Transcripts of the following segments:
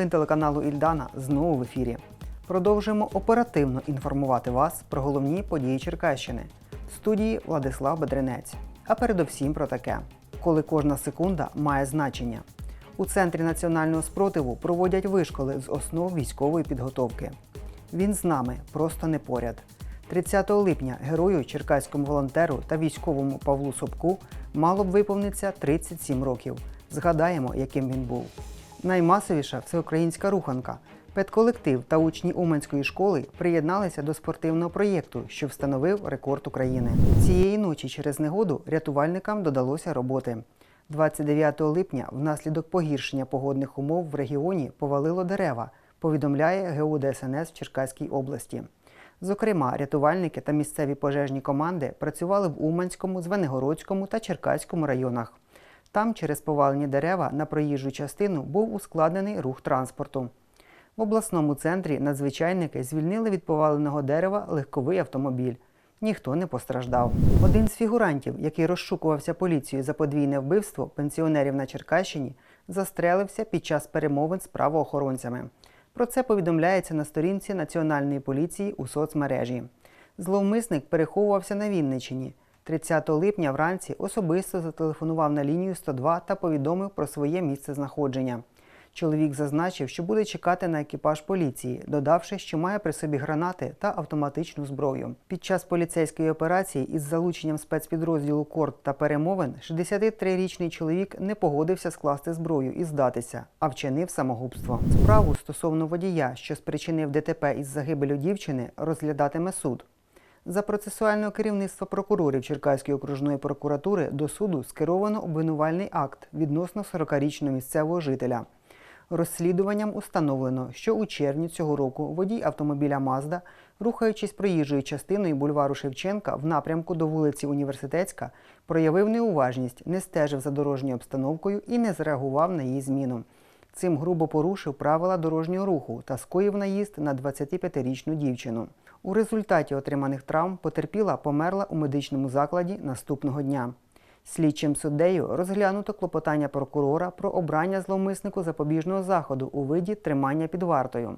новин телеканалу Ільдана знову в ефірі. Продовжуємо оперативно інформувати вас про головні події Черкащини. В студії Владислав Бедренець. А передовсім про таке: коли кожна секунда має значення. У центрі національного спротиву проводять вишколи з основ військової підготовки. Він з нами, просто не поряд. 30 липня герою, черкаському волонтеру та військовому Павлу Собку мало б виповниться 37 років. Згадаємо, яким він був. Наймасовіша всеукраїнська руханка. Педколектив та учні Уманської школи приєдналися до спортивного проєкту, що встановив рекорд України. Цієї ночі через негоду рятувальникам додалося роботи. 29 липня внаслідок погіршення погодних умов в регіоні повалило дерева, повідомляє ГУ ДСНС в Черкаській області. Зокрема, рятувальники та місцеві пожежні команди працювали в Уманському, Звенигородському та Черкаському районах. Там через повалені дерева на проїжджу частину був ускладнений рух транспорту. В обласному центрі надзвичайники звільнили від поваленого дерева легковий автомобіль. Ніхто не постраждав. Один з фігурантів, який розшукувався поліцією за подвійне вбивство пенсіонерів на Черкащині, застрелився під час перемовин з правоохоронцями. Про це повідомляється на сторінці Національної поліції у соцмережі. Зловмисник переховувався на Вінниччині. 30 липня вранці особисто зателефонував на лінію 102 та повідомив про своє місце знаходження. Чоловік зазначив, що буде чекати на екіпаж поліції, додавши, що має при собі гранати та автоматичну зброю. Під час поліцейської операції із залученням спецпідрозділу Корт та перемовин 63-річний чоловік не погодився скласти зброю і здатися, а вчинив самогубство. Справу стосовно водія, що спричинив ДТП із загибелю дівчини, розглядатиме суд. За процесуального керівництва прокурорів Черкаської окружної прокуратури до суду скеровано обвинувальний акт відносно 40-річного місцевого жителя. Розслідуванням установлено, що у червні цього року водій автомобіля Мазда, рухаючись проїжджою частиною бульвару Шевченка в напрямку до вулиці Університетська, проявив неуважність, не стежив за дорожньою обстановкою і не зреагував на її зміну. Цим грубо порушив правила дорожнього руху та скоїв наїзд на 25-річну дівчину. У результаті отриманих травм потерпіла померла у медичному закладі наступного дня. Слідчим суддею розглянуто клопотання прокурора про обрання зловмиснику запобіжного заходу у виді тримання під вартою.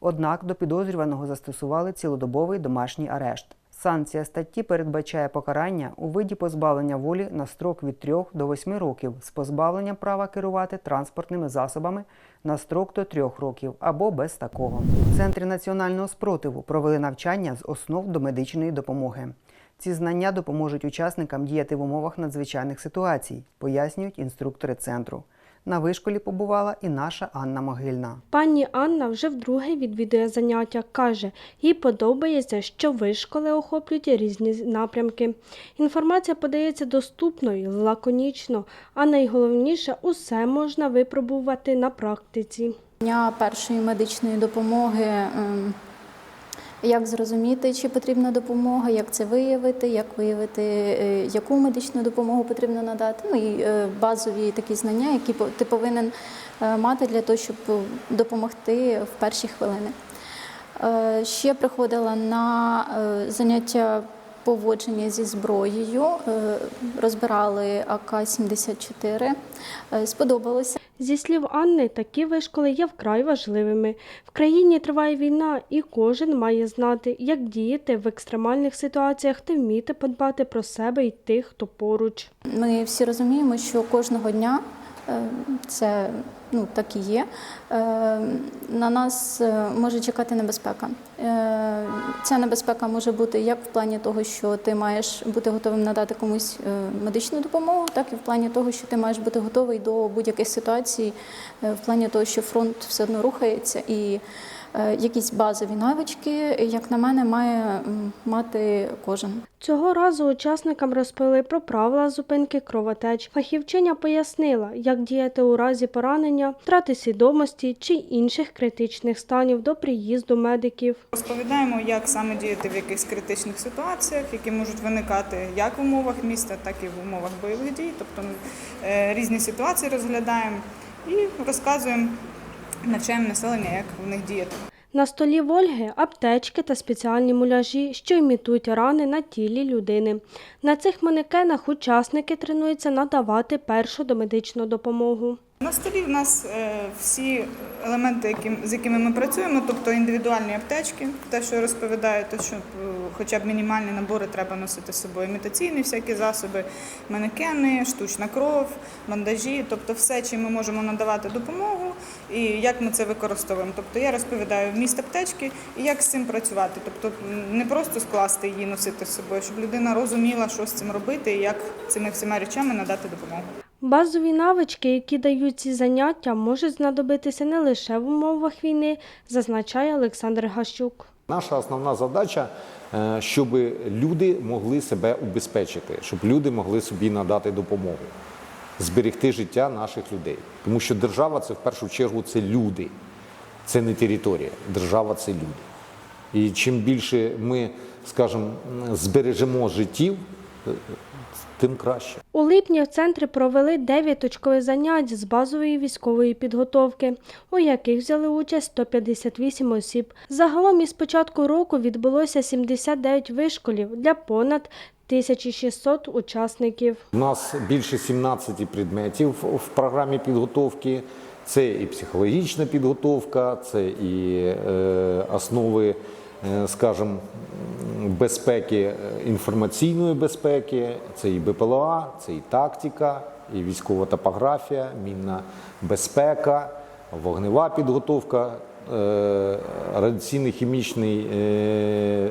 Однак до підозрюваного застосували цілодобовий домашній арешт. Санкція статті передбачає покарання у виді позбавлення волі на строк від 3 до 8 років з позбавленням права керувати транспортними засобами на строк до 3 років або без такого. В Центрі національного спротиву провели навчання з основ до медичної допомоги. Ці знання допоможуть учасникам діяти в умовах надзвичайних ситуацій, пояснюють інструктори центру. На вишколі побувала і наша Анна Могильна. Пані Анна вже вдруге відвідує заняття. Каже, їй подобається, що вишколи охоплюють різні напрямки. Інформація подається доступно і лаконічно, а найголовніше усе можна випробувати на практиці. Дня першої медичної допомоги. Як зрозуміти, чи потрібна допомога, як це виявити, як виявити, е, яку медичну допомогу потрібно надати. Ну і е, базові такі знання, які ти повинен е, мати для того, щоб допомогти в перші хвилини. Ще приходила на заняття поводження зі зброєю, розбирали АК-74. Е, Сподобалося. Зі слів Анни, такі вишколи є вкрай важливими. В країні триває війна, і кожен має знати, як діяти в екстремальних ситуаціях та вміти подбати про себе і тих, хто поруч. Ми всі розуміємо, що кожного дня це ну, так і є. е, На нас е, може чекати небезпека. Е, Ця небезпека може бути як в плані того, що ти маєш бути готовим надати комусь е, медичну допомогу, так і в плані того, що ти маєш бути готовий до будь-яких ситуацій, е, в плані того, що фронт все одно рухається і. Е, Якісь базові навички, як на мене, має мати кожен. Цього разу учасникам розповіли про правила зупинки кровотеч. Фахівчиня пояснила, як діяти у разі поранення, втрати свідомості чи інших критичних станів до приїзду медиків. Розповідаємо, як саме діяти в якихось критичних ситуаціях, які можуть виникати як в умовах міста, так і в умовах бойових дій. Тобто е, різні ситуації розглядаємо і розказуємо, навчаємо населення, як в них діяти. На столі Вольги аптечки та спеціальні муляжі, що імітують рани на тілі людини. На цих манекенах учасники тренуються надавати першу домедичну допомогу. На столі в нас е, всі елементи, з якими ми працюємо, тобто індивідуальні аптечки, те, що розповідаю, то що е, хоча б мінімальні набори треба носити з собою, імітаційні всякі засоби, манекени, штучна кров, бандажі, тобто все, чим ми можемо надавати допомогу і як ми це використовуємо. Тобто я розповідаю вміст аптечки і як з цим працювати. Тобто не просто скласти її носити з собою, щоб людина розуміла, що з цим робити і як цими всіма речами надати допомогу. Базові навички, які дають ці заняття, можуть знадобитися не лише в умовах війни, зазначає Олександр Гащук. Наша основна задача, е, щоб люди могли себе убезпечити, щоб люди могли собі надати допомогу, зберегти життя наших людей. Тому що держава це в першу чергу це люди, це не територія. Держава це люди. І чим більше ми, скажімо, збережемо життів, тим краще. У липні в центрі провели 9 точкових занять з базової військової підготовки, у яких взяли участь 158 осіб. Загалом із початку року відбулося 79 вишколів для понад 1600 учасників. У нас більше 17 предметів в програмі підготовки. Це і психологічна підготовка, це і е, основи, скажімо, безпеки, е, інформаційної безпеки, це і БПЛА, це і тактика, і військова топографія, мінна безпека, вогнева підготовка, е, радіаційно-хімічний е,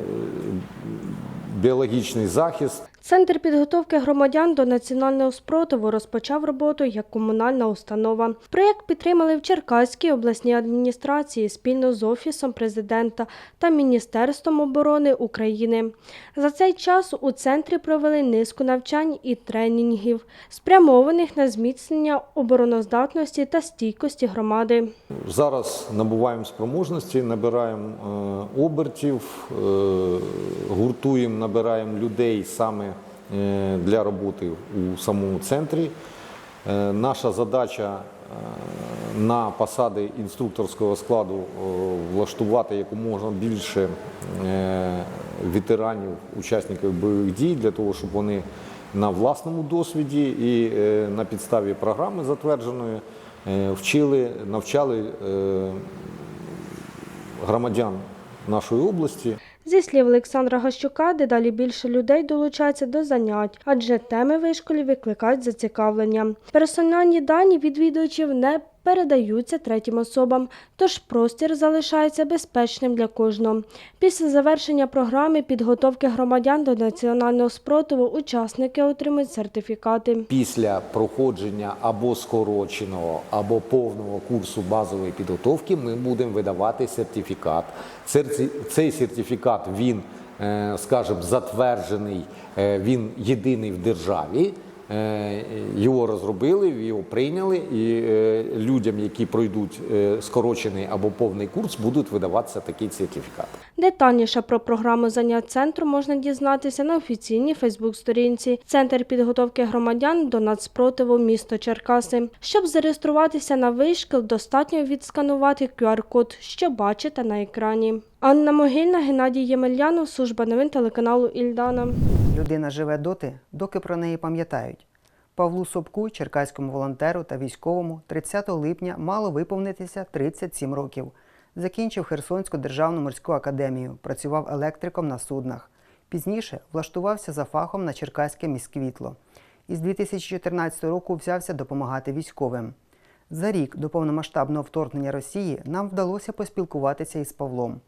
біологічний захист. Центр підготовки громадян до національного спротиву розпочав роботу як комунальна установа. Проєкт підтримали в Черкаській обласній адміністрації спільно з Офісом президента та Міністерством оборони України. За цей час у центрі провели низку навчань і тренінгів, спрямованих на зміцнення обороноздатності та стійкості громади. Зараз набуваємо спроможності, набираємо е, обертів, е, гуртуємо, набираємо людей саме для роботи у самому центрі. Е, Наша задача е, на посади інструкторського складу е, влаштувати якомога більше е, ветеранів, учасників бойових дій для того, щоб вони на власному досвіді і е, на підставі програми затвердженої е, вчили, навчали е, громадян нашої області. Зі слів Олександра Гащука, дедалі більше людей долучаються до занять, адже теми вишколів викликають зацікавлення. Персональні дані відвідувачів не передаються третім особам, тож простір залишається безпечним для кожного. Після завершення програми підготовки громадян до національного спротиву учасники отримують сертифікати. Після проходження або скороченого, або повного курсу базової підготовки ми будемо видавати сертифікат. Цей сертифікат він, е, скажімо, затверджений, е, він єдиний в державі. Е, Його розробили, його прийняли, і е, людям, які пройдуть е, скорочений або повний курс, будуть видаватися такий сертифікат. Детальніше про програму занять центру можна дізнатися на офіційній Фейсбук-сторінці Центр підготовки громадян до нацпротиву місто Черкаси. Щоб зареєструватися на вишкіл, достатньо відсканувати QR-код, що бачите на екрані. Анна Могильна, Геннадій Ємельянов, служба новин телеканалу Ільдана. Людина живе доти, доки про неї пам'ятають. Павлу Собку, черкаському волонтеру та військовому, 30 липня мало виповнитися 37 років. Закінчив Херсонську державну морську академію, працював електриком на суднах. Пізніше влаштувався за фахом на Черкаське міськвітло. Із 2014 року взявся допомагати військовим. За рік до повномасштабного вторгнення Росії нам вдалося поспілкуватися із Павлом.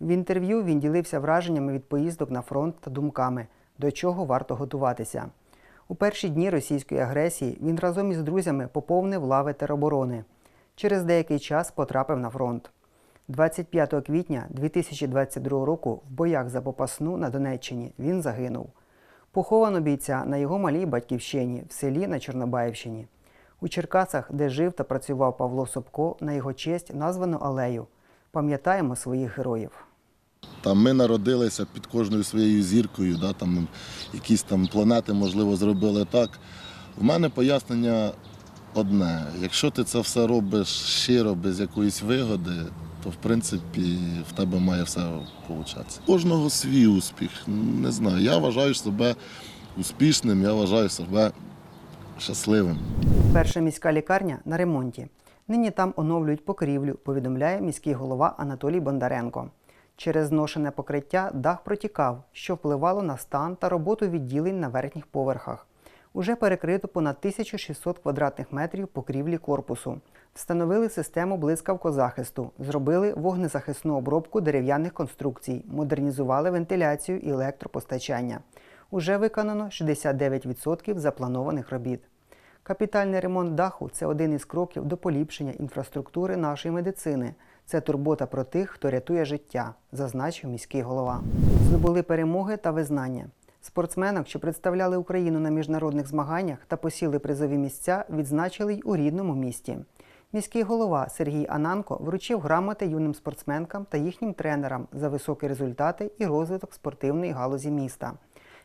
В інтерв'ю він ділився враженнями від поїздок на фронт та думками, до чого варто готуватися. У перші дні російської агресії він разом із друзями поповнив лави тероборони. Через деякий час потрапив на фронт. 25 квітня 2022 року в боях за Попасну на Донеччині він загинув. Поховано бійця на його малій батьківщині в селі на Чорнобаївщині. У Черкасах, де жив та працював Павло Собко, на його честь названо алею. Пам'ятаємо своїх героїв. Там ми народилися під кожною своєю зіркою, да, там якісь там планети, можливо, зробили так. В мене пояснення одне: якщо ти це все робиш щиро, без якоїсь вигоди, то в принципі в тебе має все получатися. Кожного свій успіх. Не знаю. Я вважаю себе успішним, я вважаю себе щасливим. Перша міська лікарня на ремонті. Нині там оновлюють покрівлю, повідомляє міський голова Анатолій Бондаренко. Через зношене покриття дах протікав, що впливало на стан та роботу відділень на верхніх поверхах. Уже перекрито понад 1600 квадратних метрів покрівлі корпусу. Встановили систему блискавкозахисту, зробили вогнезахисну обробку дерев'яних конструкцій, модернізували вентиляцію і електропостачання. Уже виконано 69% запланованих робіт. Капітальний ремонт даху це один із кроків до поліпшення інфраструктури нашої медицини. Це турбота про тих, хто рятує життя, зазначив міський голова. Здобули перемоги та визнання. Спортсменок, що представляли Україну на міжнародних змаганнях та посіли призові місця, відзначили й у рідному місті. Міський голова Сергій Ананко вручив грамоти юним спортсменкам та їхнім тренерам за високі результати і розвиток спортивної галузі міста.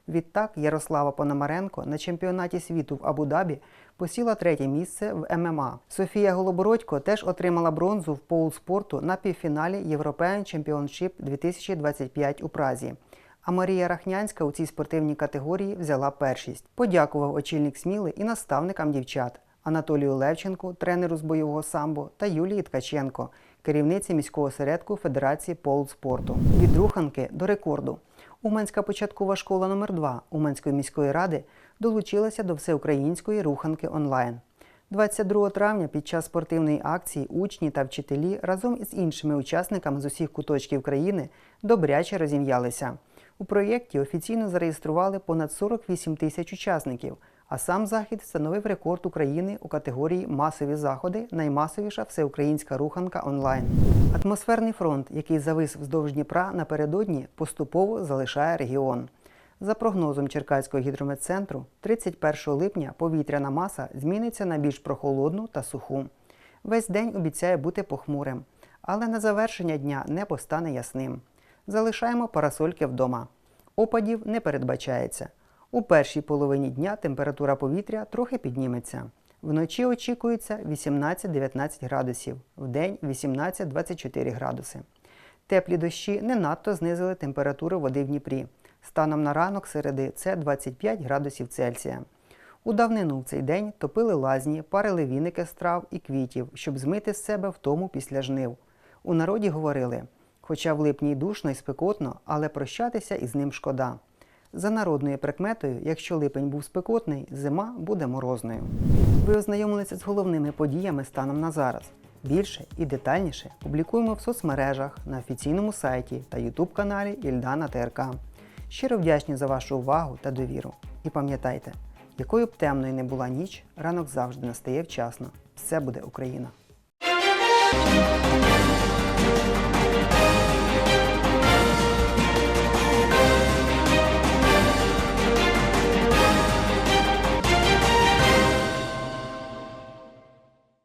Відтак Ярослава Пономаренко на чемпіонаті світу в Абу-Дабі посіла третє місце в ММА. Софія Голобородько теж отримала бронзу в поул-спорту на півфіналі European Championship 2025 у Празі. А Марія Рахнянська у цій спортивній категорії взяла першість. Подякував очільник Сміли і наставникам дівчат Анатолію Левченку, тренеру з бойового самбо, та Юлії Ткаченко, керівниці міського осередку Федерації полспорту. Від руханки до рекорду. Уманська початкова школа номер 2 Уманської міської ради долучилася до всеукраїнської руханки онлайн. 22 травня під час спортивної акції учні та вчителі разом із іншими учасниками з усіх куточків країни добряче розім'ялися. У проєкті офіційно зареєстрували понад 48 тисяч учасників, а сам захід встановив рекорд України у категорії Масові заходи наймасовіша всеукраїнська руханка онлайн. Атмосферний фронт, який завис вздовж Дніпра напередодні, поступово залишає регіон. За прогнозом Черкаського гідрометцентру, 31 липня повітряна маса зміниться на більш прохолодну та суху. Весь день обіцяє бути похмурим, але на завершення дня небо стане ясним. Залишаємо парасольки вдома. Опадів не передбачається. У першій половині дня температура повітря трохи підніметься. Вночі очікується 18-19 градусів, вдень 18-24 градуси. Теплі дощі не надто знизили температуру води в Дніпрі. Станом на ранок середи це 25 градусів Цельсія. У давнину в цей день топили лазні, парили віники з трав і квітів, щоб змити з себе втому після жнив. У народі говорили, Хоча в липні й душно і спекотно, але прощатися із ним шкода. За народною прикметою, якщо липень був спекотний, зима буде морозною. Ви ознайомилися з головними подіями станом на зараз. Більше і детальніше публікуємо в соцмережах, на офіційному сайті та ютуб-каналі Ільдана ТРК. Щиро вдячні за вашу увагу та довіру. І пам'ятайте, якою б темною не була ніч, ранок завжди настає вчасно. Все буде Україна!